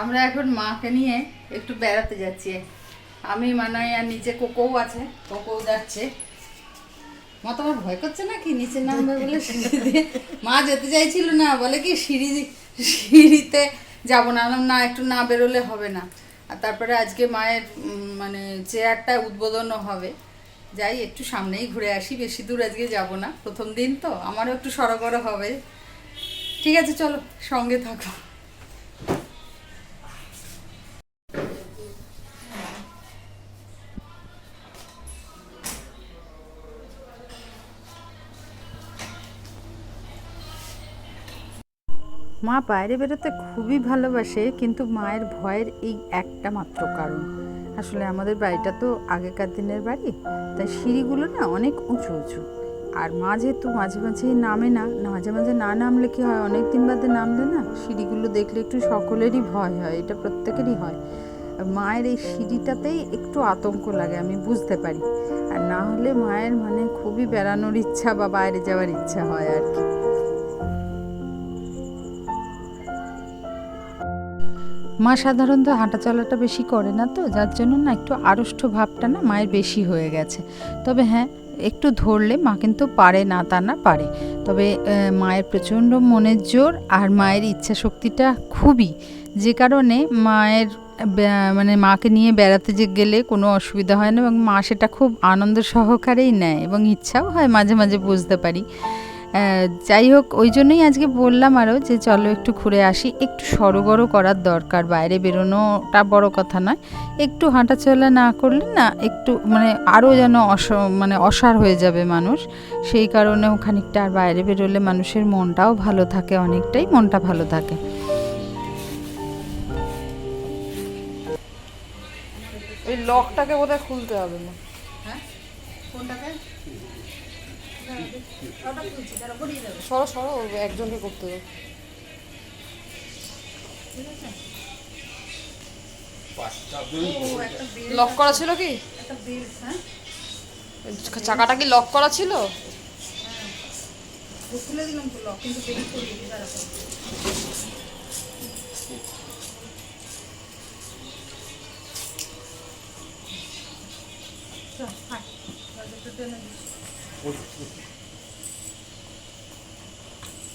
আমরা এখন মাকে নিয়ে একটু বেড়াতে যাচ্ছি। আমি, মানাই আর নিচে কোকৌ আছে কোকৌ যাচ্ছে। মা তোমার ভয় করছে নাকি? নিচে নামবে বলে মা যেতে চাইছিল না, বলে কি সিঁড়ি সিঁড়িতে যাব না। না, একটু না বেরোলে হবে না। আর তারপরে আজকে মায়ের মানে চেয়ারটা উদ্বোধনও হবে। যাই, একটু সামনেই ঘুরে আসি। বেশি দূর আজকে যাব না। প্রথম দিন তো, আমারও একটু সরগর হবে। ঠিক আছে, চলো, সঙ্গে থাকো। মা বাইরে বেরোতে খুবই ভালোবাসে, কিন্তু মায়ের ভয়ের এই একটা মাত্র কারণ। আসলে আমাদের বাড়িটা তো আগেকার দিনের বাড়ি, তাই সিঁড়িগুলো না অনেক উঁচু উঁচু। আর মা যেহেতু মাঝে মাঝে নামে না মাঝে মাঝে না নামলে কি হয় অনেক দিন বাদে নামলে না সিঁড়িগুলো দেখলে একটু সকলেরই ভয় হয়, এটা প্রত্যেকেরই হয়। মায়ের এই সিঁড়িটাতেই একটু আতঙ্ক লাগে, আমি বুঝতে পারি। আর না হলে মায়ের মানে খুবই বেড়ানোর ইচ্ছা বা বাইরে যাওয়ার ইচ্ছা হয় আর কি। মা সাধারণত হাঁটা চলাটা বেশি করে না তো, যার জন্য না একটু আড়ষ্ট ভাবটা না মায়ের বেশি হয়ে গেছে। তবে হ্যাঁ একটু ধরলে মা কিন্তু পারে না তা না পারে। তবে মায়ের প্রচণ্ড মনের জোর আর মায়ের ইচ্ছা শক্তিটা খুবই। যে কারণে মায়ের মানে মাকে নিয়ে বেড়াতে যে গেলে কোনো অসুবিধা হয় না এবং মা সেটা খুব আনন্দ সহকারেই নেয় এবং ইচ্ছাও হয় মাঝে মাঝে বুঝতে পারি। যাই হোক ওই জন্যই আজকে বললাম আরও যে চলো একটু ঘুরে আসি। একটু সড়গড় করার দরকার বাইরে বেরোনোটা বড় কথা নয়। একটু হাঁটাচলা না করলে না একটু মানে আরও যেন অস মানে অসার হয়ে যাবে মানুষ। সেই কারণে খানিকটা আর বাইরে বেরোলে মানুষের মনটাও ভালো থাকে অনেকটাই মনটা ভালো থাকে। এই লকটাকে বোধহয় খুলতে হবে না। হ্যাঁ? সরো সরো, একজনকে করতে হবে লক করা ছিল কি? চাকাটা কি লক করা ছিল? খুলে দিলাম।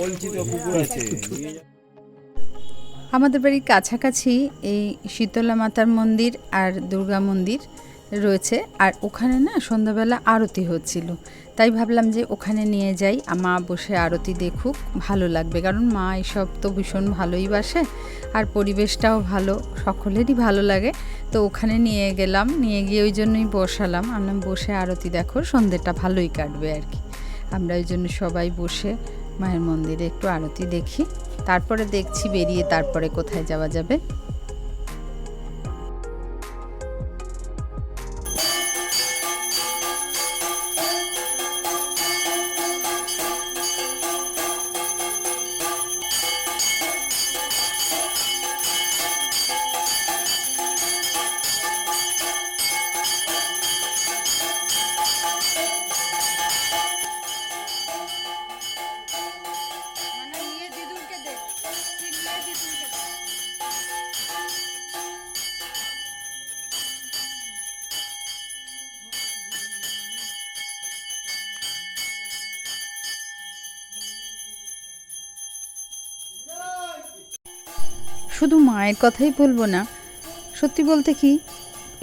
বলছি তো কুকুর আছে। আমাদের বাড়ির কাছাকাছি এই শীতলা মাতার মন্দির আর দুর্গা মন্দির রয়েছে। আর ওখানে না সন্ধ্যাবেলা আরতি হচ্ছিল। তাই ভাবলাম যে ওখানে নিয়ে যাই। মা বসে আরতি দেখুক ভালো লাগবে। কারণ মা এসব তো ভীষণ ভালোই বাসে। আর পরিবেশটাও ভালো সকলেরই ভালো লাগে। তো ওখানে নিয়ে গেলাম নিয়ে গিয়ে ওই জন্যই বসালাম। আমরা বসে আরতি দেখো সন্ধ্যেটা ভালোই কাটবে আর কি। আমরা ওই জন্য সবাই বসে মায়ের মন্দিরে একটু আরতি দেখি। তারপরে দেখছি বেরিয়ে তারপরে কোথায় যাওয়া যাবে। শুধু মায়ের কথাই বলব না, সত্যি বলতে কি,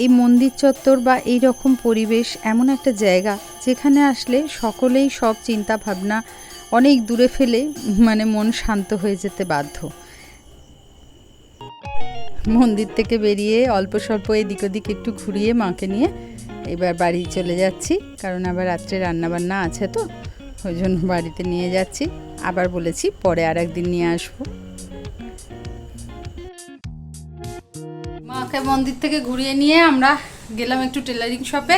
এই মন্দির চত্বর বা এই রকম পরিবেশ এমন একটা জায়গা যেখানে আসলে সকলেই সব চিন্তা ভাবনা অনেক দূরে ফেলে মানে মন শান্ত হয়ে যেতে বাধ্য। মন্দির থেকে বেরিয়ে অল্প স্বল্প এদিক ওদিক একটু ঘুরিয়ে মাকে নিয়ে এবার বাড়ি চলে যাচ্ছি, কারণ আবার রাত্রে রান্নাবান্না আছে তো, ওই জন্য বাড়িতে নিয়ে যাচ্ছি। আবার বলেছি পরে আর একদিন নিয়ে আসব। মাকে মন্দির থেকে ঘুরিয়ে নিয়ে আমরা গেলাম একটু টেলারিং শপে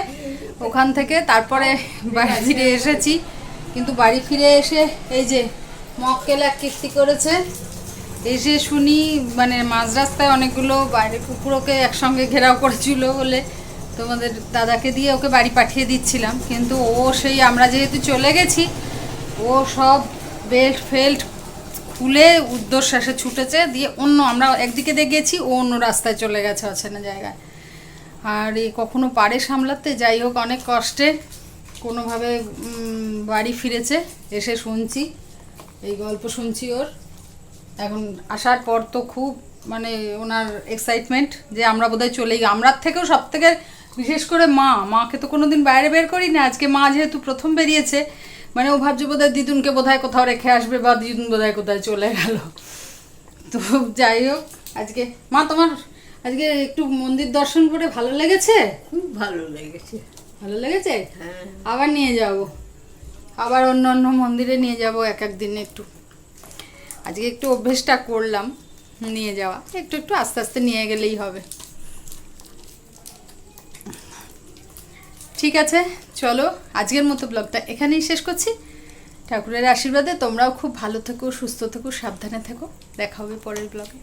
ওখান থেকে তারপরে বাড়ি ফিরে এসেছি। কিন্তু বাড়ি ফিরে এসে এই যে মক্কেল এক কীর্তি করেছে, এসে শুনি মানে মাঝ রাস্তায় অনেকগুলো বাইরে কুকুরকে একসঙ্গে ঘেরাও করেছিল বলে তোমাদের দাদাকে দিয়ে ওকে বাড়ি পাঠিয়ে দিচ্ছিলাম। কিন্তু ও সেই আমরা যেহেতু চলে গেছি, ও সব বেল্ট ফেল্ট খুলে উর্ধ্বশ্বাসে ছুটেছে, দিয়ে অন্য আমরা একদিকে দিয়ে গেছি, ও অন্য রাস্তায় চলে গেছে অচেনা জায়গায়। আর এই কখনো পারে সামলাতে, যাই হোক অনেক কষ্টে, কোনোভাবে বাড়ি ফিরেছে, এসে শুনছি, এই গল্প শুনছি ওর। এখন আসার পর তো খুব মানে ওনার এক্সাইটমেন্ট যে আমরা বোধহয় চলেই আমরার থেকেও সব থেকে বিশেষ করে মা, মাকে তো কোনো দিন বাইরে বের করি না। আজকে মা যেহেতু প্রথম বেরিয়েছে মানে ও ভাবছে বোধহয় দিদুনকে বোধহয় কোথাও রেখে আসবে বা দিদুন বোধহয় কোথায় চলে গেল। তো যাই হোক আজকে মা তোমার আজকে একটু মন্দির দর্শন করে ভালো লেগেছে? খুব ভালো লেগেছে। ভালো লেগেছে? হ্যাঁ। আবার নিয়ে যাব। আবার অন্য অন্য মন্দিরে নিয়ে যাব এক এক দিন একটু। আজকে একটু অভ্যেসটা করলাম নিয়ে যাওয়া। একটু একটু আস্তে আস্তে নিয়ে গেলেই হবে। ঠিক আছে, চলো আজকের মতো ব্লগটা এখানেই শেষ করছি। ঠাকুরের আশীর্বাদে তোমরাও খুব ভালো থেকো, সুস্থ থেকো, সাবধানে থেকো। দেখা হবে পরের ব্লগে।